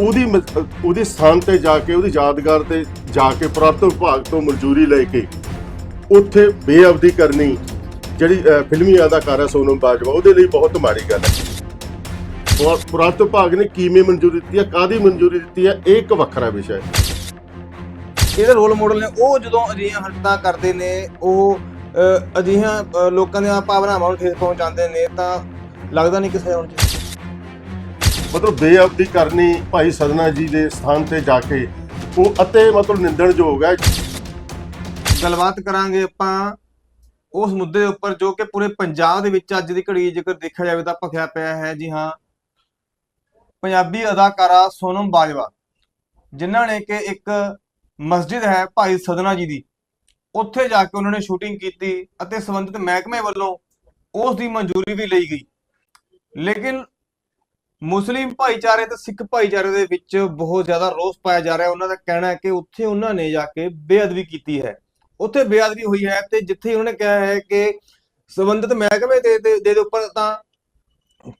ਉਹਦੀ ਮ- ਉਹਦੇ ਸਥਾਨ ਤੇ ਜਾ ਕੇ ਉਹਦੀ ਯਾਦਗਾਰ ਤੇ ਜਾ ਕੇ ਪੁਰਾਤਨ ਵਿਭਾਗ ਤੋਂ ਮਨਜ਼ੂਰੀ ਲੈ ਕੇ ਉੱਥੇ ਬੇਅਬਦੀ ਕਰਨੀ ਜਿਹੜੀ ਅਹ, ਫਿਲਮੀ ਅਦਾਕਾਰਾ ਸੋਨਮ ਬਾਜਵਾ ਉਹਦੇ ਲਈ ਬਹੁਤ ਮਾੜੀ ਗੱਲ ਹੈ। ਪੁਰਾ- ਪੁਰਾਤਨ ਵਿਭਾਗ ਨੇ ਕਿਵੇਂ ਮਨਜ਼ੂਰੀ ਦਿੱਤੀ ਹੈ ਕਾਦੀ ਮਨਜ਼ੂਰੀ ਦਿੱਤੀ ਹੈ ਇਹ ਇੱਕ ਵੱਖਰਾ ਵਿਸ਼ਾ ਹੈ। ਜਿਹੜੇ ਰੋਲ ਮਾਡਲ ਨੇ ਉਹ ਜਦੋਂ ਅਜਿਹੀਆਂ ਹਰਕਤਾਂ ਕਰਦੇ ਨੇ ਉਹ ਅ, ਅਜਿਹੀਆਂ ਅ, ਲੋਕਾਂ ਦੀਆਂ ਭਾਵਨਾਵਾਂ ਨੂੰ ਠੇਸ ਪਹੁੰਚਾਉਂਦੇ ਨੇ ਤਾਂ ਲੱਗਦਾ ਨਹੀਂ ਕਿਸੇ ਹੋਣ 'ਚ ਮਤਲਬ ਬੇਅਬਦੀ ਕਰਨੀ ਭਾਈ ਸਦਨਾ ਜੀ ਦੇ ਸਥਾਨ ਤੇ ਜਾ ਕੇ ਉਹ ਅਤੇ ਮਤਲਬ ਨਿੰਦਣਯੋਗ ਹੈ। ਗੱਲਬਾਤ ਕਰਾਂਗੇ ਆਪਾਂ ਉਸ ਮੁੱਦੇ ਉੱਪਰ ਜੋ ਕਿ ਪੂਰੇ ਪੰਜਾਬ ਦੇ ਵਿੱਚ ਅੱਜ ਦੀ ਘੜੀ ਜੇਕਰ ਦੇਖਿਆ ਜਾਵੇ ਤਾਂ ਭਖਿਆ ਪਿਆ ਹੈ। ਜੀ ਹਾਂ, ਪੰਜਾਬੀ ਅਦਾਕਾਰਾ ਸੋਨਮ ਬਾਜਵਾ, ਜਿਨ੍ਹਾਂ ਨੇ ਕਿ ਇੱਕ ਮਸਜਿਦ ਹੈ ਭਾਈ ਸਦਨਾ ਜੀ ਦੀ। ਉੱਥੇ ਜਾ ਕੇ ਉਹਨਾਂ ਨੇ ਸ਼ੂਟਿੰਗ ਕੀਤੀ ਅਤੇ ਸੰਬੰਧਿਤ ਮਹਿਕਮੇ ਵੱਲੋਂ ਉਸ ਦੀ ਮਨਜ਼ੂਰੀ ਵੀ ਲਈ ਗਈ। ਲੇਕਿਨ ਮੁਸਲਿਮ ਭਾਈਚਾਰੇ ਤੇ ਸਿੱਖ ਭਾਈਚਾਰੇ ਦੇ ਵਿੱਚ ਬਹੁਤ ਜ਼ਿਆਦਾ ਰੋਸ ਪਾਇਆ ਜਾ ਰਿਹਾ। ਹੈ ਉਹਨਾਂ ਦਾ ਕਹਿਣਾ ਹੈ ਕਿ ਉੱਥੇ ਉਹਨਾਂ ਨੇ ਜਾ ਕੇ ਬੇਅਦਬੀ ਕੀਤੀ ਹੈ। ਉੱਥੇ ਬੇਅਦਬੀ ਹੋਈ ਹੈ ਤੇ ਜਿੱਥੇ ਉਹਨਾਂ ਨੇ ਕਿਹਾ ਹੈ ਕਿ ਸੰਬੰਧਿਤ ਮਹਿਕਮੇ ਦੇ ਦੇ ਦੇ ਉੱਪਰ ਤਾਂ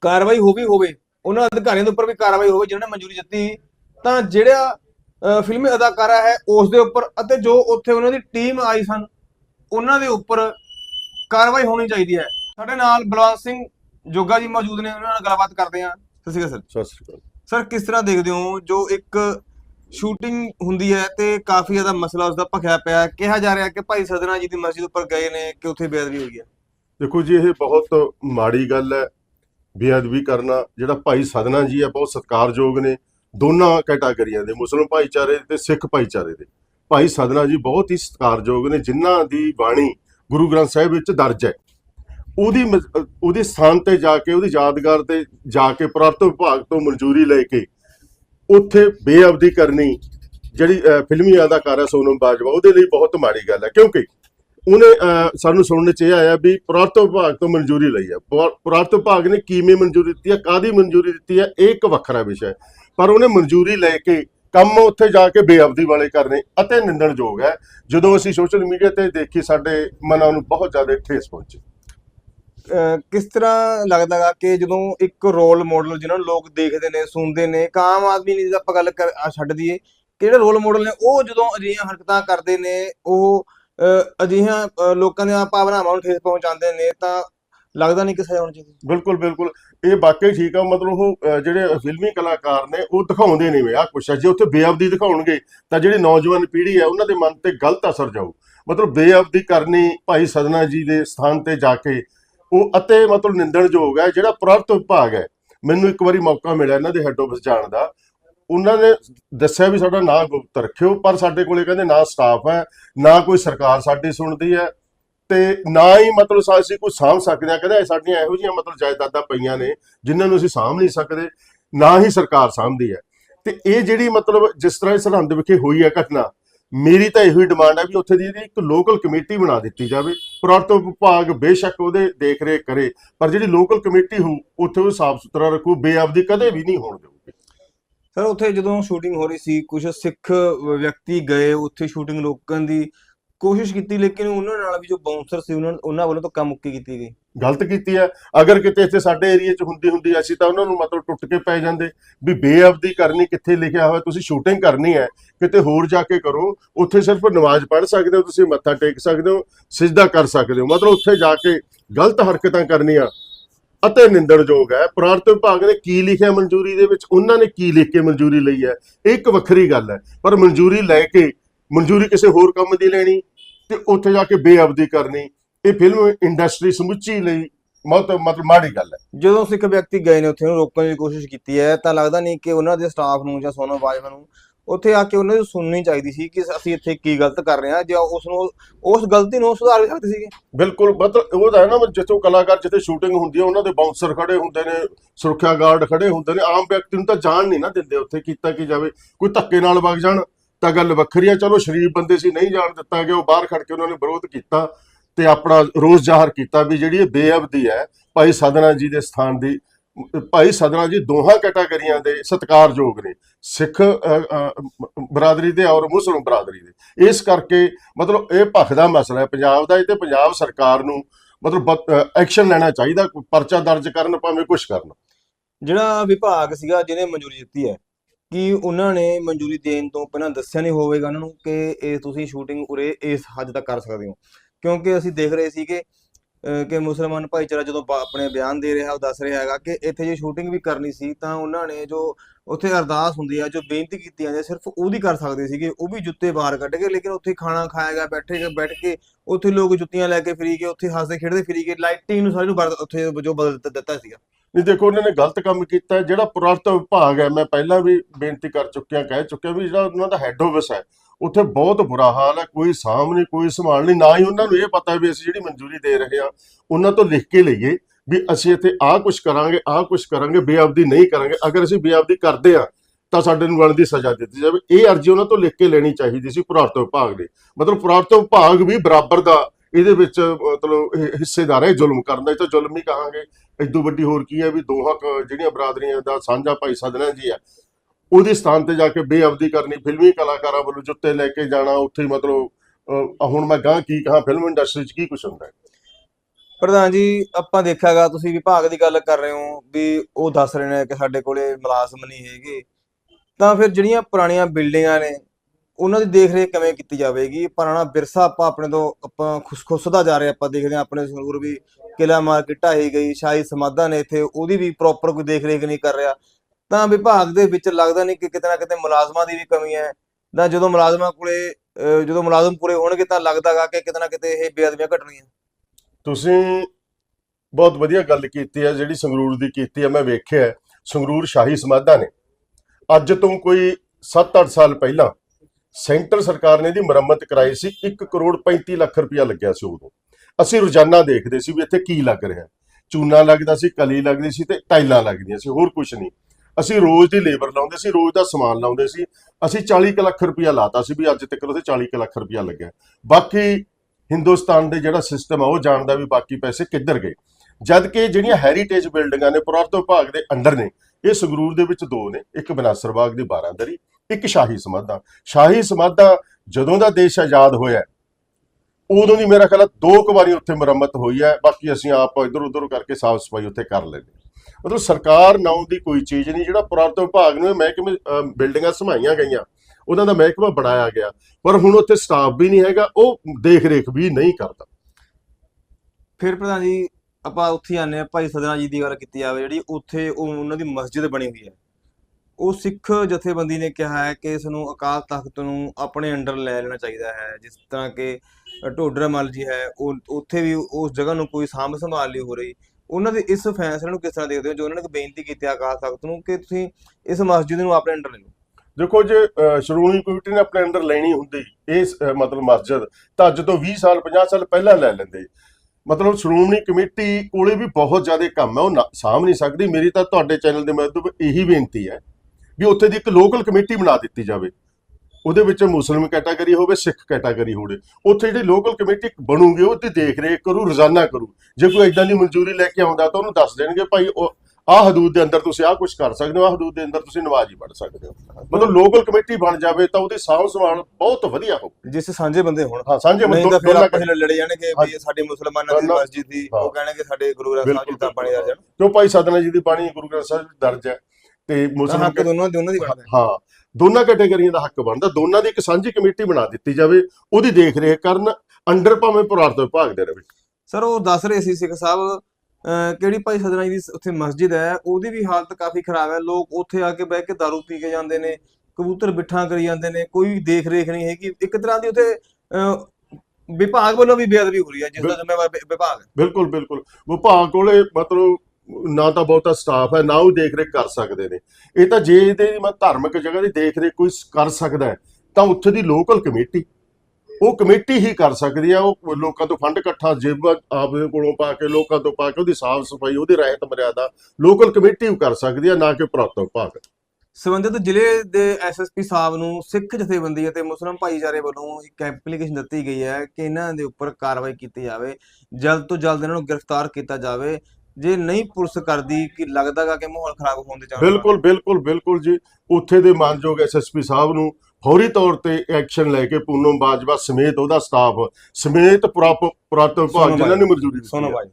ਕਾਰਵਾਈ ਹੋ ਵੀ ਹੋਵੇ ਉਹਨਾਂ ਅਧਿਕਾਰੀਆਂ ਦੇ ਉੱਪਰ ਵੀ ਕਾਰਵਾਈ ਹੋਵੇ ਜਿਨ੍ਹਾਂ ਨੇ ਮਨਜ਼ੂਰੀ ਦਿੱਤੀ ਤਾਂ ਜਿਹੜਾ ਅ, ਫਿਲਮੀ ਅਦਾਕਾਰਾ ਹੈ ਉਸ ਦੇ ਉੱਪਰ ਅਤੇ ਜੋ ਉੱਥੇ ਉਹਨਾਂ ਦੀ ਟੀਮ ਆਈ ਸਨ ਉਹਨਾਂ ਦੇ ਉੱਪਰ ਕਾਰਵਾਈ ਹੋਣੀ ਚਾਹੀਦੀ ਹੈ। ਸਾਡੇ ਨਾਲ ਬਲਵੰਤ ਸਿੰਘ ਜੋਗਾ ਜੀ ਮੌਜੂਦ ਨੇ ਉਹਨਾਂ ਨਾਲ ਗੱਲਬਾਤ ਕਰਦੇ ਹਾਂ। ਸਤਿ ਸ਼੍ਰੀ ਅਕਾਲ ਸਰ। ਸਤਿ ਸ਼੍ਰੀ ਅਕਾਲ। ਸਰ ਕਿਸ ਤਰ੍ਹਾਂ ਦੇਖਦੇ ਹੋ ਜੋ ਇੱਕ ਸ਼ੂਟਿੰਗ ਹੁੰਦੀ ਹੈ ਤੇ ਕਾਫੀ ਜ਼ਿਆਦਾ ਮਸਲਾ ਉਸ ਦਾ ਭਖਿਆ ਪਿਆ ਹੈ? ਕਿਹਾ ਜਾ ਰਿਹਾ ਕਿ ਭਾਈ ਸਦਨਾ ਜੀ ਦੀ ਮਸਜਿਦ ਉੱਪਰ ਗਏ ਨੇ ਕਿ ਉੱਥੇ ਬੇਅਦਬੀ ਹੋਈ ਹੈ? ਦੇਖੋ ਜੀ ਇਹ ਬਹੁਤ ਮਾੜੀ ਗੱਲ ਹੈ। ਬੇਅਦਬੀ ਕਰਨਾ ਜਿਹੜਾ ਭਾਈ ਸਦਨਾ ਜੀ ਆ ਬਹੁਤ ਸਤਿਕਾਰਯੋਗ ਨੇ। ਦੋਨਾਂ ਕੈਟਾਗਰੀਆਂ ਦੇ ਮੁਸਲਮਾਨ ਭਾਈਚਾਰੇ ਤੇ ਸਿੱਖ ਭਾਈਚਾਰੇ ਦੇ। ਭਾਈ ਸਦਨਾ ਜੀ ਬਹੁਤ ਹੀ ਸਤਿਕਾਰਯੋਗ ਨੇ ਜਿਨ੍ਹਾਂ ਦੀ ਬਾਣੀ ਗੁਰੂ ਗ੍ਰੰਥ ਸਾਹਿਬ ਵਿੱਚ ਦਰਜ ਹੈ। ਉਹਦੀ ਮਜ ਅਹ ਉਹਦੇ ਸਥਾਨ ਤੇ ਜਾ ਕੇ ਉਹਦੀ ਯਾਦਗਾਰ ਤੇ ਜਾ ਕੇ ਪੁਰਾਤਨ ਵਿਭਾਗ ਤੋਂ ਮਨਜ਼ੂਰੀ ਲੈ ਕੇ ਉੱਥੇ ਬੇਅਬਦੀ ਕਰਨੀ ਜਿਹੜੀ ਅਹ, ਫਿਲਮੀ ਅਦਾਕਾਰਾ ਸੋਨਮ ਬਾਜਵਾ ਉਹਦੇ ਲਈ ਬਹੁਤ ਮਾੜੀ ਗੱਲ ਹੈ। ਕਿਉਂਕਿ ਉਹਨੇ ਅਹ, ਸਾਨੂੰ ਸੁਣਨ ਚ ਇਹ ਆਇਆ ਵੀ ਪੁਰਾਤਨ ਵਿਭਾਗ ਤੋਂ ਮਨਜ਼ੂਰੀ ਲਈ ਹੈ। ਪੁਰਾ- ਪੁਰਾਤਨ ਵਿਭਾਗ ਨੇ ਕਿਵੇਂ ਮਨਜ਼ੂਰੀ ਦਿੱਤੀ ਹੈ ਕਾਦੀ ਮਨਜ਼ੂਰੀ ਦਿੱਤੀ ਹੈ ਇਹ ਇੱਕ ਵੱਖਰਾ ਵਿਸ਼ਾ ਹੈ। ਪਰ ਉਹਨੇ ਮਨਜ਼ੂਰੀ ਲੈ ਕੇ ਕੰਮ ਉੱਥੇ ਜਾ ਕੇ ਬੇਅਬਦੀ ਵਾਲੇ ਕਰਨੇ ਅਤੇ ਨਿੰਦਣਯੋਗ ਹੈ। ਜਦੋਂ ਅਸੀਂ ਸੋਸ਼ਲ ਮੀਡੀਆ ਤੇ ਦੇਖੀ ਸਾਡੇ ਮਨਾਂ ਨੂੰ ਬਹੁਤ ਜ਼ਿਆਦਾ ਠੇਸ ਪਹੁੰਚੀ। ਕਿਸ ਤਰ੍ਹਾਂ ਲੱਗਦਾ ਗਾ ਕਿ ਜਦੋਂ ਇੱਕ ਰੋਲ ਮਾਡਲ ਜਿਹਨਾਂ ਨੂੰ ਲੋਕ ਦੇਖਦੇ ਨੇ, ਸੁਣਦੇ ਨੇ, ਇੱਕ ਆਮ ਆਦਮੀ ਦੀ ਆਪਾਂ ਗੱਲ ਕਰ ਆ ਛੱਡ ਦਈਏ ਕਿ ਜਿਹੜੇ ਰੋਲ ਮਾਡਲ ਨੇ, ਉਹ ਜਦੋਂ ਅਜਿਹੀਆਂ ਹਰਕਤਾਂ ਕਰਦੇ ਨੇ, ਉਹ ਅਜਿਹੀਆਂ ਲੋਕਾਂ ਦੀਆਂ ਭਾਵਨਾਵਾਂ ਨੂੰ ਠੇਸ ਪਹੁੰਚਾਉਂਦੇ ਨੇ, ਤਾਂ ਲੱਗਦਾ ਨਹੀਂ ਕਿ ਸਜ਼ਾ ਹੋਣੀ ਚਾਹੀਦੀ। ਬਿਲਕੁਲ ਬਿਲਕੁਲ। ਇਹ ਵਾਕਈ ਠੀਕ ਆ, ਮਤਲਬ ਉਹ ਜਿਹੜੇ ਫਿਲਮੀ ਕਲਾਕਾਰ ਨੇ, ਉਹ ਦਿਖਾਉਂਦੇ ਨਹੀਂ ਵੇ ਆ ਕੁਛ ਜੇ ਉੱਥੇ ਬੇਅਬਦੀ ਦਿਖਾਉਣਗੇ, ਤਾਂ ਜਿਹੜੀ ਨੌਜਵਾਨ ਪੀੜ੍ਹੀ ਹੈ ਉਹਨਾਂ ਦੇ ਮਨ ਤੇ ਗਲਤ ਅਸਰ ਜਾਊ। ਮਤਲਬ ਬੇਅਬਦੀ ਕਰਨੀ, ਭਾਈ ਸਦਨਾ ਜੀ ਦੇ ਸਥਾਨ ਤੇ ਜਾ ਕੇ ਉਹ ਅਤੇ ਮਤਲਬ ਨਿੰਦਣਯੋਗ ਹੈ, ਜਿਹੜਾ ਪ੍ਰਾਪਤ ਵਿਭਾਗ ਹੈ। ਮੈਨੂੰ ਇੱਕ ਵਾਰੀ ਮੌਕਾ ਮਿਲਿਆ ਇਹਨਾਂ ਦੇ ਹੈੱਡ ਆਫਿਸ ਜਾਣ ਦਾ। ਉਹਨਾਂ ਨੇ ਦੱਸਿਆ ਵੀ ਸਾਡਾ ਨਾਂ ਗੁਪਤ ਰੱਖਿਓ, ਪਰ ਸਾਡੇ ਕੋਲੇ ਕਹਿੰਦੇ ਨਾ ਸਟਾਫ ਹੈ, ਨਾ ਕੋਈ ਸਰਕਾਰ ਸਾਡੀ ਸੁਣਦੀ ਹੈ ਤੇ ਨਾ ਹੀ ਮਤਲਬ ਸਾ- ਅਸੀਂ ਕੋਈ ਸਾਂਭ ਸਕਦੇ ਆ ਕਹਿੰਦੇ ਸਾਡੀਆਂ ਇਹੋ ਜਿਹੀਆਂ ਮਤਲਬ ਜਾਇਦਾਦਾਂ ਪਈਆਂ ਨੇ, ਜਿਨ੍ਹਾਂ ਨੂੰ ਅਸੀਂ ਸਾਂਭ ਨਹੀਂ ਸਕਦੇ, ਨਾ ਹੀ ਸਰਕਾਰ ਸਾਂਭਦੀ ਹੈ। ਤੇ ਇਹ ਜਿਹੜੀ ਮਤਲਬ ਜਿਸ ਤਰ੍ਹਾਂ ਸਰਹੰਦ ਵਿਖੇ ਹੋਈ ਹੈ ਘਟਨਾ ਮੇਰੀ ਤਾਂ ਇਹੋ ਹੀ ਡਿਮਾਂਡ ਹੈ ਵੀ ਉੱਥੇ ਦੀ ਇਹਦੀ ਇੱਕ ਲੋਕਲ ਕਮੇਟੀ ਬਣਾ ਦਿੱਤੀ ਜਾਵੇ। ਪੁਰਾਤਨ ਵਿਭਾਗ ਬੇਸ਼ੱਕ ਉਹਦੇ ਦੇਖ ਰੇਖ ਕਰੇ, ਪਰ ਜਿਹੜੀ ਲੋਕਲ ਕਮੇਟੀ ਹੋ ਉੱਥੇ ਉਹ ਸਾਫ਼ ਸੁਥਰਾ ਰੱਖੂ, ਬੇਅਬਦੀ ਕਦੇ ਵੀ ਨਹੀਂ ਹੋਣ ਦੇਊਗੀ। ਸਰ, ਉੱਥੇ ਜਦੋਂ ਸ਼ੂਟਿੰਗ ਹੋ ਰਹੀ ਸੀ ਕੁਝ ਸਿੱਖ ਵਿਅਕਤੀ ਗਏ, ਉੱਥੇ ਸ਼ੂਟਿੰਗ ਰੋਕਣ ਦੀ ਕੋਸ਼ਿਸ਼ ਕੀਤੀ, ਲੇਕਿਨ ਉਹਨਾਂ ਨਾਲ ਵੀ ਜੋ ਬਾਉਂਸਰ ਸੀ, ਉਹਨਾਂ ਉਹਨਾਂ ਵੱਲੋਂ ਤਾਂ ਕੰਮ ਮੁੱਕੀ ਕੀਤੀ ਗਈ ਗਲਤ ਕੀਤੀ ਹੈ। ਅਗਰ ਕਿਤੇ ਇੱਥੇ ਸਾਡੇ ਏਰੀਆ 'ਚ ਹੁੰਦੀ ਹੁੰਦੀ ਅਸੀਂ ਤਾਂ ਉਹਨਾਂ ਨੂੰ ਮਤਲਬ ਟੁੱਟ ਕੇ ਪੈ ਜਾਂਦੇ। ਵੀ ਬੇਅਬਦੀ ਕਰਨੀ, ਕਿੱਥੇ ਲਿਖਿਆ ਹੋਇਆ, ਤੁਸੀਂ ਸ਼ੂਟਿੰਗ ਕਰਨੀ ਹੈ, ਕਿਤੇ ਹੋਰ ਜਾ ਕੇ ਕਰੋ, ਉੱਥੇ ਸਿਰਫ ਨਮਾਜ਼ ਪੜ੍ਹ ਸਕਦੇ ਹੋ, ਤੁਸੀਂ ਮੱਥਾ ਟੇਕ ਸਕਦੇ ਹੋ, ਸਿਜਦਾ ਕਰ ਸਕਦੇ ਹੋ। ਮਤਲਬ ਉੱਥੇ ਜਾ ਕੇ ਗਲਤ ਹਰਕਤਾਂ ਕਰਨੀਆਂ ਅਤੇ ਨਿੰਦਣਯੋਗ ਹੈ। ਪੁਰਾਤਨ ਵਿਭਾਗ ਨੇ ਕੀ ਲਿਖਿਆ ਮਨਜ਼ੂਰੀ ਦੇ ਵਿੱਚ? ਉਹਨਾਂ ਨੇ ਕੀ ਲਿਖ ਕੇ ਮਨਜ਼ੂਰੀ ਲਈ ਹੈ? ਇਹ ਇੱਕ ਵੱਖਰੀ ਗੱਲ ਹੈ। ਪਰ ਮਨਜ਼ੂਰੀ ਲੈ ਕੇ, ਮਨਜ਼ੂਰੀ ਕਿਸੇ ਹੋਰ ਕੰਮ ਦੀ ਲੈਣੀ ਤੇ ਉੱਥੇ ਜਾ ਕੇ ਬੇਅਬਦੀ ਕਰਨੀ ਇਹ ਫਿਲਮ ਇੰਡਸਟਰੀ ਸਮੁੱਚੀ ਲਈ ਬਹੁਤ ਮਤਲਬ ਮਾੜੀ ਗੱਲ ਹੈ। ਜਦੋਂ ਸਿੱਖ ਵਿਅਕਤੀ ਗਏ ਨੇ ਉੱਥੇ ਉਹਨੂੰ ਰੋਕਣ ਦੀ ਕੋਸ਼ਿਸ਼ ਕੀਤੀ ਹੈ ਤਾਂ ਲੱਗਦਾ ਨਹੀਂ ਕਿ ਉਹਨਾਂ ਦੇ ਸਟਾਫ ਨੂੰ ਜਾਂ ਸੋਨਮ ਬਾਜਵਾ ਨੂੰ ਉੱਥੇ ਆ ਕੇ ਉਹਨਾਂ ਦੀ ਸੁਣਨੀ ਚਾਹੀਦੀ ਸੀ ਕਿ ਅਸੀਂ ਇੱਥੇ ਕੀ ਗਲਤ ਕਰ ਰਹੇ ਹਾਂ ਜਾਂ ਉਸ ਨੂੰ ਉਸ ਗਲਤੀ ਨੂੰ ਸੁਧਾਰ ਵੀ ਸਕਦੇ ਸੀਗੇ। ਬਿਲਕੁਲ ਮਤਲਬ ਉਹਦਾ ਹੈ ਨਾ ਜਿੱਥੋਂ ਕਲਾਕਾਰ ਜਿੱਥੇ ਸ਼ੂਟਿੰਗ ਹੁੰਦੀ ਹੈ ਉਹਨਾਂ ਦੇ ਬਾਉਂਸਰ ਖੜੇ ਹੁੰਦੇ ਨੇ ਸੁਰੱਖਿਆ ਗਾਰਡ ਖੜੇ ਹੁੰਦੇ ਨੇ ਆਮ ਵਿਅਕਤੀ ਨੂੰ ਤਾਂ ਜਾਣ ਨਹੀਂ ਨਾ ਦਿੰਦੇ ਉੱਥੇ ਕੀਤਾ ਕੀ ਜਾਵੇ ਕੋਈ ਧੱਕੇ ਨਾਲ ਵਗ ਜਾਣ। ਤਾਂ ਗੱਲ ਵੱਖਰੀ ਆ। ਚਲੋ ਸ਼ਰੀਫ ਬੰਦੇ ਸੀ ਨਹੀਂ ਜਾਣ ਦਿੱਤਾ ਗਿਆ, ਉਹ ਬਾਹਰ ਖੜ ਕੇ ਉਹਨਾਂ ਨੇ ਵਿਰੋਧ ਕੀਤਾ ਤੇ ਆਪਣਾ ਰੋਸ ਜ਼ਾਹਰ ਕੀਤਾ ਵੀ ਜਿਹੜੀ ਇਹ ਬੇਅਬਦੀ ਹੈ, ਭਾਈ ਸਦਨਾ ਜੀ ਦੇ ਸਥਾਨ ਦੀ, ਭਾਈ ਸਦਨਾ ਜੀ ਦੋਹਾਂ ਕੈਟਾਗਰੀਆਂ ਦੇ ਸਤਿਕਾਰਯੋਗ ਨੇ, ਸਿੱਖ ਬਰਾਦਰੀ ਦੇ ਔਰ ਮੁਸਲਮਾਨ ਬਰਾਦਰੀ ਦੇ। ਇਸ ਕਰਕੇ ਮਤਲਬ ਇਹ ਭਖ ਦਾ ਮਸਲਾ ਹੈ। ਪੰਜਾਬ ਦਾ ਇਹ ਤੇ ਪੰਜਾਬ ਸਰਕਾਰ ਨੂੰ ਮਤਲਬ ਐਕਸ਼ਨ ਲੈਣਾ ਚਾਹੀਦਾ, ਪਰਚਾ ਦਰਜ ਕਰਨ ਭਾਵੇਂ ਕੁਝ ਕਰਨ। ਜਿਹੜਾ ਵਿਭਾਗ ਸੀਗਾ, ਜਿਹਨੇ ਮਨਜ਼ੂਰੀ ਦਿੱਤੀ ਹੈ ਕਿ ਉਹਨਾਂ ਨੇ ਮਨਜ਼ੂਰੀ ਦੇਣ ਤੋਂ ਪਹਿਲਾਂ ਦੱਸਿਆ ਨਹੀਂ ਹੋਵੇਗਾ ਉਹਨਾਂ ਨੂੰ ਕਿ ਇਹ ਤੁਸੀਂ ਸ਼ੂਟਿੰਗ ਉਰੇ ਇਸ ਹੱਦ ਤੱਕ ਕਰ ਸਕਦੇ ਹੋ। ਕਿਉਂਕਿ ਅਸੀਂ ਦੇਖ ਰਹੇ ਸੀ ਕਿ ਅਹ, ਕਿ ਮੁਸਲਮਾਨ ਭਾਈਚਾਰਾ ਜਦੋਂ ਆਪਣੇ ਬਿਆਨ ਦੇ ਰਿਹਾ, ਉਹ ਦੱਸ ਰਿਹਾ ਹੈਗਾ ਕਿ ਇੱਥੇ ਜੇ ਸ਼ੂਟਿੰਗ ਵੀ ਕਰਨੀ ਸੀ ਤਾਂ ਉਹਨਾਂ ਨੇ ਜੋ ਉੱਥੇ ਅਰਦਾਸ ਹੁੰਦੀ ਹੈ ਜੋ ਬੇਨਤੀ ਕੀਤੀ ਜਾਂਦੀ ਸਿਰਫ ਉਹਦੀ ਕਰ ਸਕਦੇ ਸੀਗੇ। ਉਹ ਵੀ ਜੁੱਤੇ ਬਾਹਰ ਕੱਢ ਕੇ, ਲੇਕਿਨ ਉੱਥੇ ਖਾਣਾ ਖਾਇਆ ਗਿਆ, ਬੈਠੇ ਗਏ ਬੈਠ ਕੇ, ਉੱਥੇ ਲੋਕ ਜੁੱਤੀਆਂ ਲੈ ਕੇ ਫਰੀ ਗਏ, ਉੱਥੇ ਹੱਸਦੇ ਖੇਡਦੇ ਫਰੀ ਗਏ, ਲਾਈਟਿੰਗ ਨੂੰ ਸਾਰੀ ਨੂੰ ਬਦਲ- ਉੱਥੇ ਜੋ ਬਦਲ ਦਿੱਤਾ- ਦਿੱਤਾ ਸੀਗਾ। ਨਹੀਂ, ਦੇਖੋ, ਉਹਨਾਂ ਨੇ ਗਲਤ ਕੰਮ ਕੀਤਾ ਹੈ। ਜਿਹੜਾ ਪੁਰਾਤਨ ਵਿਭਾਗ ਹੈ, ਮੈਂ ਪਹਿਲਾਂ ਵੀ ਬੇਨਤੀ ਕਰ ਚੁੱਕਿਆ, ਕਹਿ ਚੁੱਕਿਆ ਵੀ ਜਿਹੜਾ ਉਹਨਾਂ ਦਾ ਹੈੱਡ ਆਫਿਸ ਹੈ, ਉੱਥੇ ਬਹੁਤ ਬੁਰਾ ਹਾਲ ਹੈ। ਕੋਈ ਸਾਂਭ ਨਹੀਂ, ਕੋਈ ਸੰਭਾਲ ਨਹੀਂ। ਨਾ ਹੀ ਉਹਨਾਂ ਨੂੰ ਇਹ ਪਤਾ ਵੀ ਅਸੀਂ ਜਿਹੜੀ ਮਨਜ਼ੂਰੀ ਦੇ ਰਹੇ ਹਾਂ, ਉਹਨਾਂ ਤੋਂ ਲਿਖ ਕੇ ਲਈਏ ਵੀ ਅਸੀਂ ਇੱਥੇ ਆਹ ਕੁਝ ਕਰਾਂਗੇ, ਆਹ ਕੁਝ ਕਰਾਂਗੇ, ਬੇਅਬਦੀ ਨਹੀਂ ਕਰਾਂਗੇ। ਅਗਰ ਅਸੀਂ ਬੇਅਬਦੀ ਕਰਦੇ ਹਾਂ, ਤਾਂ ਸਾਡੇ ਨੂੰ ਬਣਦੀ ਸਜ਼ਾ ਦਿੱਤੀ ਜਾਵੇ। ਇਹ ਅਰਜ਼ੀ ਉਹਨਾਂ ਤੋਂ ਲਿਖ ਕੇ ਲੈਣੀ ਚਾਹੀਦੀ ਸੀ ਪੁਰਾਤਨ ਵਿਭਾਗ ਨੇ ਮਤਲਬ ਪੁਰਾਤਨ ਵਿਭਾਗ ਵੀ ਬਰਾਬਰ ਦਾ ਇਹਦੇ ਵਿੱਚ, ਮਤਲਬ ਇਹ ਹਿੱਸੇਦਾਰ ਹੈ, ਜ਼ੁਲਮ ਕਰਨ ਦਾ। ਇਹ ਤਾਂ ਜ਼ੁਲਮ ਹੀ ਕਹਾਂਗੇ। ਇਦੋਂ ਵੱਡੀ ਹੋਰ ਕੀ ਹੈ ਵੀ ਦੋਹਾਂ ਜਿਹੜੀਆਂ ਬਰਾਦਰੀਆਂ ਦਾ ਸਾਂਝਾ ਭਾਈ ਸਦਨਾ ਜੀ ਆ ਉਹਦੇ ਸਥਾਨ ਤੇ ਜਾ ਕੇ ਬੇਅਬਦੀ ਕਰਨੀ, ਫਿਲਮੀ ਕਲਾਕਾਰਾਂ ਵੱਲੋਂ ਜੁੱਤੇ ਲੈ ਕੇ ਜਾਣਾ, ਉੱਥੇ ਮਤਲਬ ਹੁਣ ਮੈਂ ਗਾਂ ਕੀ ਕਹਾਂ, ਫਿਲਮ ਇੰਡਸਟਰੀ 'ਚ ਕੀ ਕੁਛ ਹੁੰਦਾ ਹੈ? ਪ੍ਰਧਾਨ ਜੀ, ਆਪਾਂ ਦੇਖਿਆਗਾ ਤੁਸੀਂ ਵਿਭਾਗ ਦੀ ਗੱਲ ਕਰ ਰਹੇ ਹੋ, ਵੀ ਉਹ ਦੱਸ ਰਹੇ ਨੇ ਕਿ ਸਾਡੇ ਕੋਲੇ ਮੁਲਾਜ਼ਮ ਨਹੀਂ ਹੈਗੇ। ਤਾਂ ਫਿਰ ਜਿਹੜੀਆਂ ਪੁਰਾਣੀਆਂ ਬਿਲਡਿੰਗਾਂ ਨੇ ਉਹਨਾਂ ਦੀ ਦੇਖ ਰੇਖ ਕਿਵੇਂ ਕੀਤੀ ਜਾਵੇਗੀ? ਪੁਰਾਣਾ ਵਿਰਸਾ ਆਪਾਂ ਆਪਣੇ ਤੋਂ, ਆਪਾਂ ਖੁਸ ਖੁਸਦਾ ਜਾ ਰਹੇ ਆਪਾਂ ਦੇਖਦੇ ਹਾਂ ਆਪਣੇ ਸੰਗਰੂਰ ਵੀ ਕਿਲਾ ਮਾਰਕੀਟ ਢਾਈ ਗਈ, ਸ਼ਾਹੀ ਸਮਾਧਾਂ ਨੇ ਇੱਥੇ, ਉਹਦੀ ਵੀ ਪ੍ਰੋਪਰ ਕੋਈ ਦੇਖ ਰੇਖ ਨਹੀਂ ਕਰ ਰਿਹਾ। ਤਾਂ ਵਿਭਾਗ ਦੇ ਵਿੱਚ ਲੱਗਦਾ ਨਹੀਂ ਕਿ ਕਿਤੇ ਨਾ ਕਿਤੇ ਮੁਲਾਜ਼ਮਾਂ ਦੀ ਵੀ ਕਮੀ ਹੈ। ਤਾਂ ਜਦੋਂ ਮੁਲਾਜ਼ਮਾਂ ਕੋਲੇ ਜਦੋਂ ਮੁਲਾਜ਼ਮ ਪੂਰੇ ਹੋਣਗੇ ਤਾਂ ਲੱਗਦਾਗਾ ਕਿ ਕਿਤੇ ਨਾ ਕਿਤੇ ਇਹ ਬੇਅਦਬੀਆਂ ਘਟਣੀਆਂ ਤੁਸੀਂ ਬਹੁਤ ਵਧੀਆ ਗੱਲ ਕੀਤੀ ਹੈ, ਜਿਹੜੀ ਸੰਗਰੂਰ ਦੀ ਕੀਤੀ ਹੈ, ਮੈਂ ਵੇਖਿਆ ਸੰਗਰੂਰ ਸ਼ਾਹੀ ਸਮਾਧਾਂ ਨੇ। ਅੱਜ ਤੋਂ ਕੋਈ 7-8 ਸਾਲ ਪਹਿਲਾਂ ਸੈਂਟਰ ਸਰਕਾਰ ਨੇ ਇਹਦੀ ਮੁਰੰਮਤ ਕਰਾਈ ਸੀ 1 ਕਰੋੜ 35 ਲੱਖ ਰੁਪਇਆ ਲੱਗਿਆ ਸੀ ਉਦੋਂ। ਅਸੀਂ ਰੋਜ਼ਾਨਾ ਦੇਖਦੇ ਸੀ ਵੀ ਇੱਥੇ ਕੀ ਲੱਗ ਰਿਹਾ। ਚੂਨਾ ਲੱਗਦਾ ਸੀ, ਕਲੀ ਲੱਗਦੀ ਸੀ ਤੇ ਟਾਈਲਾਂ ਲੱਗਦੀਆਂ ਸੀ, ਹੋਰ ਕੁਝ ਨਹੀਂ। ਅਸੀਂ ਰੋਜ਼ ਦੀ ਲੇਬਰ ਲਾਉਂਦੇ ਸੀ, ਰੋਜ਼ ਦਾ ਸਮਾਨ ਲਾਉਂਦੇ ਸੀ। ਅਸੀਂ 40 ਕੁ ਲੱਖ ਰੁਪਇਆ ਲਾਤਾ ਸੀ ਵੀ ਅੱਜ ਤੱਕ ਉਹਦੇ 40 ਕੁ ਲੱਖ ਰੁਪਇਆ ਲੱਗਿਆ। ਬਾਕੀ ਹਿੰਦੁਸਤਾਨ ਦੇ ਜਿਹੜਾ ਸਿਸਟਮ ਆ, ਉਹ ਜਾਣਦਾ ਵੀ ਬਾਕੀ ਪੈਸੇ ਕਿੱਧਰ ਗਏ। ਜਦ ਕਿ ਜਿਹੜੀਆਂ ਹੈਰੀਟੇਜ ਬਿਲਡਿੰਗਾਂ ਨੇ, ਪੁਰਾਤਨ ਵਿਭਾਗ ਦੇ ਅੰਡਰ ਨੇ, ਇਹ ਸੰਗਰੂਰ ਦੇ ਵਿੱਚ ਦੋ ਨੇ, ਇੱਕ ਬਨਾਸਰ ਬਾਗ ਦੀ ਬਾਰਾਂਦਰੀ ਇੱਕ ਸ਼ਾਹੀ ਸਮਾਧਾਂ ਸ਼ਾਹੀ ਸਮਾਧਾਂ ਜਦੋਂ ਦਾ ਦੇਸ਼ ਆਜ਼ਾਦ ਹੋਇਆ ਉਦੋਂ ਦੀ ਮੇਰਾ ਖਿਆਲ ਆ ਦੋ ਕੁ ਵਾਰੀ ਉੱਥੇ ਮੁਰੰਮਤ ਹੋਈ ਹੈ, ਬਾਕੀ ਅਸੀਂ ਆਪ ਇਧਰ ਉਧਰ ਕਰਕੇ ਸਾਫ਼ ਸਫ਼ਾਈ ਉੱਥੇ ਕਰ ਲੈਂਦੇ ਮਤਲਬ ਸਰਕਾਰ ਨਾਉ ਦੀ ਕੋਈ ਚੀਜ਼ ਨਹੀਂ, ਜਿਹੜਾ ਪੁਰਾਤਨ ਵਿਭਾਗ ਨੂੰ ਮਹਿਕਮੇ ਬਿਲਡਿੰਗਾਂ ਸਮਾਈਆਂ ਗਈਆਂ, ਉਹਨਾਂ ਦਾ ਮਹਿਕਮਾ ਬਣਾਇਆ ਗਿਆ, ਪਰ ਹੁਣ ਉੱਥੇ ਸਟਾਫ ਵੀ ਨਹੀਂ ਹੈਗਾ, ਉਹ ਦੇਖ ਰੇਖ ਵੀ ਨਹੀਂ ਕਰਦਾ। ਫਿਰ ਪ੍ਰਧਾਨ ਜੀ, ਆਪਾਂ ਉੱਥੇ ਆਨੇ ਆ ਭਾਈ ਸਦਨਾ ਜੀ ਦੀ ਗੱਲ ਕੀਤੀ ਜਾਵੇ, ਜਿਹੜੀ ਉੱਥੇ ਉਹ, ਉਹਨਾਂ ਦੀ ਮਸਜਿਦ ਬਣੀ ਹੋਈ ਹੈ। ਉਹ ਸਿੱਖ ਜਥੇਬੰਦੀ ਨੇ ਕਿਹਾ ਹੈ ਕਿ ਇਸ ਨੂੰ ਅਕਾਲ ਤਖਤ ਨੂੰ ਆਪਣੇ ਅੰਡਰ ਲੈ ਲੈਣਾ ਚਾਹੀਦਾ ਹੈ। ਜਿਸ ਤਰ੍ਹਾਂ ਕਿ ਢੋਡਰਮਲ ਜੀ ਹੈ, ਉਹ ਉੱਥੇ ਵੀ ਉਸ ਜਗ੍ਹਾ ਨੂੰ ਕੋਈ ਸਾਂਭ ਸੰਭਾਲ ਨਹੀਂ ਹੋ ਰਹੀ। ਉਹਨਾਂ ਦੇ ਇਸ ਫੈਸਲੇ ਨੂੰ ਕਿਸ ਤਰ੍ਹਾਂ ਦੇਖਦੇ ਹੋ? ਜੋ ਉਹਨਾਂ ਨੇ ਬੇਨਤੀ ਕੀਤੀ ਅਕਾਲ ਤਖਤ ਨੂੰ ਕਿ ਤੁਸੀਂ ਇਸ ਮਸਜਿਦ ਨੂੰ ਆਪਣੇ ਅੰਡਰ ਲੈ ਲਓ। ਦੇਖੋ ਜੇ ਸ਼੍ਰੋਮਣੀ ਕਮੇਟੀ ਨੇ ਆਪਣੇ ਅੰਦਰ ਲੈਣੀ ਹੁੰਦੀ, ਇਸ ਮਤਲਬ ਮਸਜਿਦ, ਤਾਂ ਅੱਜ ਤੋਂ 20 ਸਾਲ 50 ਸਾਲ ਪਹਿਲਾਂ ਲੈ ਲੈਂਦੇ। ਮਤਲਬ ਸ਼੍ਰੋਮਣੀ ਕਮੇਟੀ ਕੋਲੇ ਵੀ ਬਹੁਤ ਜ਼ਿਆਦਾ ਕੰਮ ਹੈ, ਉਹ ਨਾ- ਸਾਂਭ ਨਹੀਂ ਸਕਦੀ। ਮੇਰੀ ਤਾਂ ਤੁਹਾਡੇ ਚੈਨਲ ਦੇ ਮਾਧਿਅਮ ਇਹੀ ਬੇਨਤੀ ਹੈ। ਵੀ ਉੱਥੇ ਦੀ ਇੱਕ ਲੋਕਲ ਕਮੇਟੀ ਬਣਾ ਦਿੱਤੀ ਜਾਵੇ। ਉਹਦੇ ਵਿੱਚ ਮੁਸਲਿਮ ਕੈਟਾਗਰੀ ਹੋਵੇ ਸਿੱਖ ਕੈਟਾਗਰੀ ਹੋਵੇ। ਉੱਥੇ ਜਿਹੜੀ ਲੋਕਲ ਕਮੇਟੀ ਬਣੂਗੀ ਉਹਦੀ ਦੇਖ ਰੇਖ ਕਰੂ ਰੋਜ਼ਾਨਾ ਕਰੂ। ਜੇ ਕੋਈ ਇਦਾਂ ਦੀ ਮਨਜ਼ੂਰੀ ਲੈ ਕੇ ਆਉਂਦਾ ਤਾਂ ਉਹਨੂੰ ਦੱਸ ਦੇਣਗੇ ਭਾਈ ਉਹ ਆਹ ਹਦੂਦ ਦੇ ਅੰਦਰ ਤੁਸੀਂ ਆਹ ਕੁਝ ਕਰ ਸਕਦੇ ਹੋ ਆਹ ਹਦੂਦ ਦੇ ਅੰਦਰ ਤੁਸੀਂ ਨਮਾਜ਼ ਹੀ ਪੜ੍ਹ ਸਕਦੇ ਹੋ। ਮਤਲਬ ਲੋਕਲ ਕਮੇਟੀ ਬਣ ਜਾਵੇ ਤਾਂ ਉਹਦੀ ਸਾਂਭ ਸੰਭਾਲ ਬਹੁਤ ਵਧੀਆ ਹੋ ਜਿਸ ਸਾਂਝੇ ਬੰਦੇ ਹੋਣ। ਹਾਂ ਸਾਂਝੇ ਮਤਲਬ ਤਾਂ ਫਿਰ ਆਪਸ ਵਿੱਚ ਲੜੇ ਜਾਣਗੇ ਵੀ ਸਾਡੀ ਮੁਸਲਮਾਨਾਂ ਦੀ ਮਸਜਿਦ ਦੀ ਹਾਂ। ਉਹ ਕਹਿਣਗੇ ਸਾਡੇ ਗੁਰੂ ਗ੍ਰੰਥ ਸਾਹਿਬ ਜੀ ਬਿਲਕੁਲ, ਤਾਂ ਪਾਣੀ ਆ ਜਾਣ ਜੋ ਭਾਈ ਸਦਨਾ ਜੀ ਦੀ ਬਾਣੀ ਗੁਰੂ ਗ੍ਰੰਥ ਸਾਹਿਬ ਵਿੱਚ ਦਰਜ ਹੈ। ਤੇ ਮੁਸਲਿਮ ਹੱਕ ਦੋਨੋਂ ਦੋਨੋਂ ਦੀ ਬਣਦਾ ਹੈ। ਹਾਂ ਦੋਨਾਂ ਕੈਟਾਗਰੀਆਂ ਦਾ ਹੱਕ ਬਣਦਾ। ਦੋਨਾਂ ਦੀ ਇੱਕ ਸਾਂਝੀ ਕਮੇਟੀ ਬਣਾ ਦਿੱਤੀ ਜਾਵੇ ਉਹਦੀ ਦੇਖ ਰੇਖ ਕਰਨ ਅੰਡਰ ਭਾਵੇਂ ਪੁਰਾਤਨ ਵਿਭਾਗ ਦੇ ਰਵੇ। ਸਰ ਉਹ ਦੱਸ ਰਹੇ ਸੀ ਸਿੱਖ ਸਾਹਿਬ ਕਿਹੜੀ ਭਾਈ ਸਦਨਾ ਜੀ ਦੀ ਉੱਥੇ ਮਸਜਿਦ ਹੈ ਉਹਦੀ ਵੀ ਹਾਲਤ ਕਾਫੀ ਖਰਾਬ ਹੈ। ਲੋਕ ਉੱਥੇ ਆ ਕੇ ਬਹਿ ਕੇ ਦਾਰੂ ਪੀ ਕੇ ਜਾਂਦੇ ਨੇ ਕਬੂਤਰ ਬਿੱਠਾਂ ਕਰੀ ਜਾਂਦੇ ਨੇ ਕੋਈ ਦੇਖ ਰੇਖ ਨਹੀਂ ਹੈਗੀ। ਇੱਕ ਤਰ੍ਹਾਂ ਦੀ ਉੱਥੇ ਵਿਭਾਗ ਵੱਲੋਂ ਵੀ ਬੇਅਦਬੀ ਹੋ ਰਹੀ ਹੈ ਜਿਸ ਦਾ ਜ਼ਿੰਮੇਵਾਰ ਵਿਭਾਗ ਹੈ। ਬਿਲਕੁਲ ਬਿਲਕੁਲ। ਵਿਭਾਗ ਕੋਲੇ ਮਤਲਬ ਨਾ ਤਾਂ ਬਹੁਤਾ ਸਟਾਫ ਹੈ ਨਾ ਉਹ ਦੇਖ ਰੇਖ ਕਰ ਸਕਦੇ ਨੇ। ਇਹ ਤਾਂ ਜੇ ਇਹਦੇ ਮੈਂ ਧਾਰਮਿਕ ਜਗ੍ਹਾ ਦੀ ਦੇਖ ਰੇਖ ਕੋਈ ਕਰ ਸਕਦਾ ਹੈ, ਤਾਂ ਉੱਥੇ ਦੀ ਲੋਕਲ ਕਮੇਟੀ। ਉਹ ਕਮੇਟੀ ਹੀ ਕਰ ਸਕਦੀ ਆ ਉਹ ਲੋਕਾਂ ਤੋਂ ਫੰਡ ਇਕੱਠਾ ਜੇਬ ਆਪਦੇ ਕੋਲੋਂ ਪਾ ਕੇ ਲੋਕਾਂ ਤੋਂ ਪਾ ਕੇ ਉਹਦੀ ਸਾਫ਼ ਸਫ਼ਾਈ ਉਹਦੀ ਰਹਿਤ ਮਰਿਆਦਾ ਲੋਕਲ ਕਮੇਟੀ ਹੀ ਕਰ ਸਕਦੀ ਆ ਨਾ ਕਿ ਪੁਰਾਤਨ ਵਿਭਾਗ ਸੰਬੰਧਿਤ ਜ਼ਿਲ੍ਹੇ ਦੇ ਐਸਐਸਪੀ ਸਾਹਿਬ ਨੂੰ ਸਿੱਖ ਜਥੇਬੰਦੀ ਅਤੇ ਮੁਸਲਮਾਨ ਭਾਈਚਾਰੇ ਵੱਲੋਂ ਇੱਕ ਐਪਲੀਕੇਸ਼ਨ ਦਿੱਤੀ ਗਈ ਹੈ ਕਿ ਇਹਨਾਂ ਦੇ ਉੱਪਰ ਕਾਰਵਾਈ ਕੀਤੀ ਜਾਵੇ ਜਲਦ ਤੋਂ ਜਲਦ ਇਹਨਾਂ ਨੂੰ ਗ੍ਰਿਫਤਾਰ ਕੀਤਾ ਜਾਵੇ। ਜੇ ਨਹੀਂ ਪੁਲਿਸ ਕਰਦੀ ਕਿ ਲੱਗਦਾਗਾ ਕਿ ਮਾਹੌਲ ਖਰਾਬ ਹੋਣ ਦੇ ਚਾਂਸ ਬਿਲਕੁਲ ਬਿਲਕੁਲ ਬਿਲਕੁਲ ਜੀ। ਉੱਥੇ ਦੇ ਮਾਨਯੋਗ ਐਸਐਸਪੀ ਸਾਹਿਬ ਨੂੰ ਫੌਰੀ ਤੌਰ ਤੇ ਐਕਸ਼ਨ ਲੈ ਕੇ ਪੂਨਮ ਬਾਜਵਾ ਸਮੇਤ ਉਹਦਾ ਸਟਾਫ ਸਮੇਤ ਪੁਰਾਪ- ਪੁਰਾਤਨ ਵਿਭਾਗ ਸੋਨੂ ਜਿਨ੍ਹਾਂ ਨੇ ਮਨਜ਼ੂਰੀ ਦਿੱਤੀ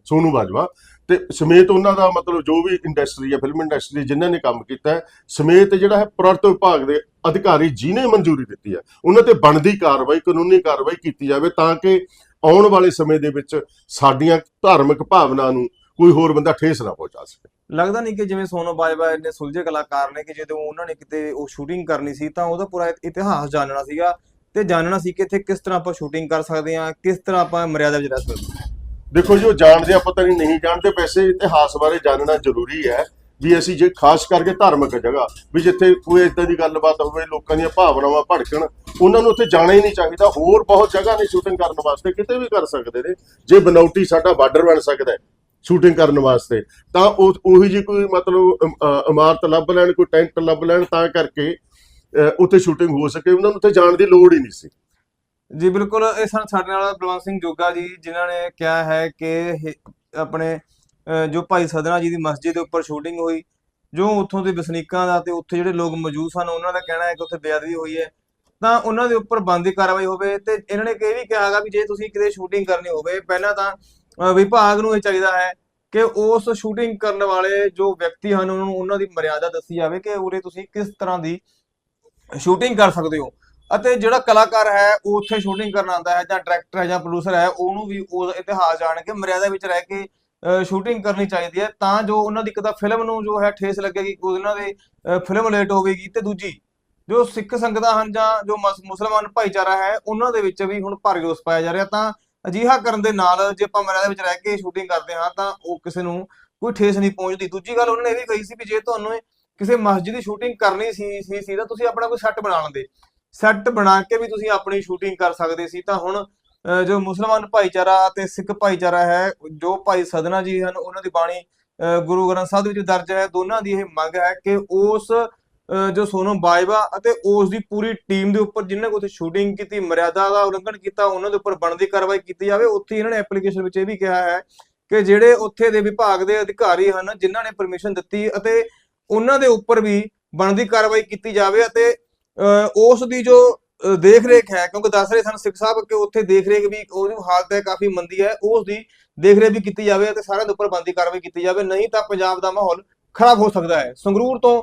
ਸੋਨੂ ਬਾਜਵਾ। ਤੇ ਸਮੇਤ ਉਹਨਾਂ ਦਾ ਮਤਲਬ ਜੋ ਵੀ ਇੰਡਸਟਰੀ ਹੈ ਫਿਲਮ ਇੰਡਸਟਰੀ ਜਿਨ੍ਹਾਂ ਨੇ ਕੰਮ ਕੀਤਾ ਹੈ ਸਮੇਤ ਜਿਹੜਾ ਹੈ ਪੁਰਾਤਤ ਵਿਭਾਗ ਦੇ ਅਧਿਕਾਰੀ ਜਿਨੇ ਮਨਜ਼ੂਰੀ ਦਿੱਤੀ ਹੈ। ਉਹਨਾਂ ਤੇ ਬਣਦੀ ਕਾਰਵਾਈ ਕਾਨੂੰਨੀ ਕਾਰਵਾਈ ਕੀਤੀ ਜਾਵੇ ਤਾਂ ਕਿ ਆਉਣ ਵਾਲੇ ਸਮੇਂ ਦੇ ਵਿੱਚ ਸਾਡੀਆਂ ਧਾਰਮਿਕ ਭਾਵਨਾ ਨੂੰ ਕੋਈ ਹੋਰ ਬੰਦਾ ਠੇਸ ਨਾ ਪਹੁੰਚਾ ਸਕੇ। ਲੱਗਦਾ ਨਹੀਂ ਕਿ ਜਿਵੇਂ ਸੋਨੂ ਬਾਜਵਾ ਇੰਨੇ ਸੁਲਝੇ ਕਲਾਕਾਰ ਨੇ ਕਿ ਜਦੋਂ ਉਹਨਾਂ ਨੇ ਕਿਤੇ ਉਹ ਸ਼ੂਟਿੰਗ ਕਰਨੀ ਸੀ ਤਾਂ ਉਹਦਾ ਪੂਰਾ ਇਤਿਹਾਸ ਜਾਣਨਾ ਸੀਗਾ ਤੇ ਜਾਣਨਾ ਸੀ ਕਿ ਇੱਥੇ ਕਿਸ ਤਰ੍ਹਾਂ ਆਪਾਂ ਸ਼ੂਟਿੰਗ ਕਰ ਸਕਦੇ ਹਾਂ ਕਿਸ ਤਰ੍ਹਾਂ ਆਪਾਂ ਮਰਿਆਦਾ ਵਿੱਚ ਰਹਿ ਸਕਦੇ ਹਾਂ। ਦੇਖੋ ਜੀ ਉਹ ਜਾਣਦੇ ਆ ਪਤਾ ਨਹੀਂ ਨਹੀਂ ਜਾਣਦੇ ਵੈਸੇ ਇਤਿਹਾਸ ਬਾਰੇ ਜਾਣਨਾ ਜ਼ਰੂਰੀ ਹੈ ਵੀ ਅਸੀਂ ਜੇ ਖਾਸ ਕਰਕੇ ਧਾਰਮਿਕ ਜਗ੍ਹਾ ਵੀ ਜਿੱਥੇ ਕੋਈ ਇਦਾਂ ਦੀ ਗੱਲਬਾਤ ਹੋਵੇ ਲੋਕਾਂ ਦੀਆਂ ਭਾਵਨਾਵਾਂ ਭੜਕਣ ਉਹਨਾਂ ਨੂੰ ਉੱਥੇ ਜਾਣਾ ਹੀ ਨਹੀਂ ਚਾਹੀਦਾ ਹੋਰ ਬਹੁਤ ਜਗ੍ਹਾ ਨੇ ਸ਼ੂਟਿੰਗ ਕਰਨ ਵਾਸਤੇ ਕਿਤੇ ਵੀ ਕਰ ਸਕਦੇ ਨੇ ਜੇ ਬਨੌਟੀ ਸਾਡਾ ਬਾਰਡਰ ਬਣ ਸਕਦਾ ਸ਼ੂਟਿੰਗ ਕਰਨ ਵਾਸਤੇ। ਤਾਂ ਉਹ ਉਹੀ ਜੀ ਕੋਈ ਮਤਲਬ ਇਮਾਰਤ ਲੱਭ ਲੈਣ, ਕੋਈ ਟੈਂਟ ਲੱਭ ਲੈਣ, ਤਾਂ ਕਰਕੇ ਉੱਥੇ ਸ਼ੂਟਿੰਗ ਹੋ ਸਕੇ। ਉਹਨਾਂ ਨੂੰ ਉੱਥੇ ਜਾਣ ਦੀ ਲੋੜ ਹੀ ਨਹੀਂ ਸੀ। ਜੀ, ਬਿਲਕੁਲ। ਇਹ ਸਨ ਸਾਡੇ ਨਾਲ ਬਲਵੰਤ ਸਿੰਘ ਜੋਗਾ ਜੀ, ਜਿਨ੍ਹਾਂ ਨੇ ਕਿਹਾ ਹੈ ਕਿ ਆਪਣੇ ਜੋ ਭਾਈ ਸਦਨਾ ਜੀ ਦੀ ਮਸਜਿਦ ਦੇ ਉੱਪਰ ਸ਼ੂਟਿੰਗ ਹੋਈ, ਜੋ ਉੱਥੋਂ ਦੇ ਵਸਨੀਕਾਂ ਦਾ ਤੇ ਉੱਥੇ ਜਿਹੜੇ ਲੋਕ ਮੌਜੂਦ ਸਨ, ਉਹਨਾਂ ਦਾ ਕਹਿਣਾ ਹੈ ਕਿ ਉੱਥੇ ਬੇਅਦਬੀ ਹੋਈ ਹੈ। ਤਾਂ ਉਹਨਾਂ ਦੇ ਉੱਪਰ ਬੰਦੀ ਕਾਰਵਾਈ ਹੋਵੇ ਤੇ ਇਹਨਾਂ ਨੇ ਇਹ ਵੀ ਕਿਹਾਗਾ ਵੀ ਜੇ ਤੁਸੀਂ ਕਿਤੇ ਸ਼ੂਟਿੰਗ ਕਰਨੀ ਹੋਵੇ, ਪਹਿਲਾਂ ਤਾਂ ਵਿਭਾਗ ਨੂੰ ਇਹ ਚਾਹੀਦਾ ਹੈ ਕਿ ਉਸ ਸ਼ੂਟਿੰਗ ਕਰਨ ਵਾਲੇ ਜੋ ਵਿਅਕਤੀ ਹਨ, ਉਹਨਾਂ ਨੂੰ ਉਹਨਾਂ ਦੀ ਮਰਿਆਦਾ ਦੱਸੀ ਜਾਵੇ ਕਿ ਉਰੇ ਤੁਸੀਂ ਕਿਸ ਤਰ੍ਹਾਂ ਦੀ ਸ਼ੂਟਿੰਗ ਕਰ ਸਕਦੇ ਹੋ। ਅਤੇ ਜਿਹੜਾ ਕਲਾਕਾਰ ਹੈ, ਉਹ ਉੱਥੇ ਸ਼ੂਟਿੰਗ ਕਰਨ ਆਉਂਦਾ ਹੈ ਜਾਂ ਡਾਇਰੈਕਟਰ ਹੈ ਜਾਂ ਪ੍ਰੋਡਿਊਸਰ ਹੈ, ਉਹਨੂੰ ਵੀ ਉਹ ਇਤਿਹਾਸ ਜਾਣ ਕੇ ਮਰਿਆਦਾ ਵਿੱਚ ਰਹਿ ਕੇ ਸ਼ੂਟਿੰਗ ਕਰਨੀ ਚਾਹੀਦੀ ਹੈ ਤਾਂ ਜੋ ਉਹਨਾਂ ਦੀ ਇੱਕ ਤਾਂ ਫਿਲਮ ਨੂੰ ਜੋ ਹੈ ਠੇਸ ਲੱਗੇਗੀ, ਉਹਨਾਂ ਦੇ ਫਿਲਮ ਲੇਟ ਹੋਵੇਗੀ ਤੇ ਦੂਜੀ, ਜੋ ਸਿੱਖ ਸੰਗਤਾਂ ਹਨ ਜਾਂ ਜੋ ਮੁਸਲਮਾਨ ਭਾਈਚਾਰਾ ਹੈ, ਉਹਨਾਂ ਦੇ ਵਿੱਚ ਵੀ ਹੁਣ ਭਾਰੀ ਰੋਸ ਪਾਇਆ ਜਾ ਰਿਹਾ ਤਾਂ ਅਜਿਹਾ ਕਰਨ ਦੇ ਨਾਲ ਜੇ ਆਪਾਂ ਮਰਿਆਦਾ ਵਿੱਚ ਰਹਿ ਕੇ ਸ਼ੂਟਿੰਗ ਕਰਦੇ ਹਾਂ ਤਾਂ ਉਹ ਕਿਸੇ ਨੂੰ ਕੋਈ ਠੇਸ ਨਹੀਂ ਪਹੁੰਚਦੀ। ਦੂਜੀ ਗੱਲ ਉਹਨਾਂ ਨੇ ਇਹ ਵੀ ਕਹੀ ਸੀ ਵੀ ਜੇ ਤੁਹਾਨੂੰ ਕਿਸੇ ਮਸਜਿਦ ਦੀ ਸ਼ੂਟਿੰਗ ਕਰਨੀ ਸੀ ਸੀ ਸੀ ਤਾਂ ਤੁਸੀਂ ਆਪਣਾ ਕੋਈ ਸੈੱਟ ਬਣਾ ਲੈਂਦੇ। ਸੈੱਟ ਬਣਾ ਕੇ ਵੀ ਤੁਸੀਂ ਆਪਣੀ ਸ਼ੂਟਿੰਗ ਕਰ ਸਕਦੇ ਸੀ। ਤਾਂ ਹੁਣ ਜੋ ਮੁਸਲਮਾਨ ਭਾਈਚਾਰਾ ਤੇ ਸਿੱਖ ਭਾਈਚਾਰਾ ਹੈ ਜੋ ਭਾਈ ਸਦਨਾ ਜੀ ਹਨ ਉਹਨਾਂ ਦੀ ਬਾਣੀ ਅਹ, ਗੁਰੂ ਗ੍ਰੰਥ ਸਾਹਿਬ ਵਿੱਚ ਦਰਜ ਹੈ। ਦੋਨਾਂ ਦੀ ਇਹ ਮੰਗ ਹੈ ਕਿ ਉਸ ਜੋ ਸੋਨਮ ਬਾਜਵਾ ਅਤੇ ਉਸ ਦੀ ਪੂਰੀ ਟੀਮ ਦੇ ਉੱਪਰ ਜਿਨ੍ਹਾਂ ਨੇ ਉੱਥੇ ਸ਼ੂਟਿੰਗ ਕੀਤੀ ਮਰਿਆਦਾ ਦਾ ਉਲੰਘਣ ਕੀਤਾ ਉਹਨਾਂ ਦੇ ਉੱਪਰ ਬਣਦੀ ਕਾਰਵਾਈ ਕੀਤੀ ਜਾਵੇ ਉੱਥੇ ਇਹਨਾਂ ਨੇ ਐਪਲੀਕੇਸ਼ਨ ਵਿੱਚ ਇਹ ਵੀ ਕਿਹਾ ਹੈ ਕਿ ਜਿਹੜੇ ਉੱਥੇ ਦੇ ਵਿਭਾਗ ਦੇ ਅਧਿਕਾਰੀ ਹਨ ਜਿਨ੍ਹਾਂ ਨੇ ਪਰਮਿਸ਼ਨ ਦਿੱਤੀ ਅਤੇ ਉਹਨਾਂ ਦੇ ਉੱਪਰ ਵੀ ਬਣਦੀ ਕਾਰਵਾਈ ਕੀਤੀ ਜਾਵੇ ਅਤੇ ਅਹ, ਉਸ ਦੀ ਜੋ ਦੇਖ ਰੇਖ ਹੈ ਕਿਉਂਕਿ ਦੱਸ ਰਹੇ ਸਨ ਸਿੱਖ ਸਾਹਿਬ ਕਿ ਉੱਥੇ ਦੇਖ ਰੇਖ ਵੀ ਉਹਦੀ ਹਾਲਤ ਹੈ ਕਾਫੀ ਮੰਦੀ ਹੈ ਉਸ ਦੀ ਦੇਖ ਰੇਖ ਵੀ ਕੀਤੀ ਜਾਵੇ ਅਤੇ ਸਾਰਿਆਂ ਦੇ ਉੱਪਰ ਬਣਦੀ ਕਾਰਵਾਈ ਕੀਤੀ ਜਾਵੇ ਨਹੀਂ ਤਾਂ ਪੰਜਾਬ ਦਾ ਮਾਹੌਲ ਖਰਾਬ ਹੋ ਸਕਦਾ ਹੈ। ਸੰਗਰੂਰ ਤੋਂ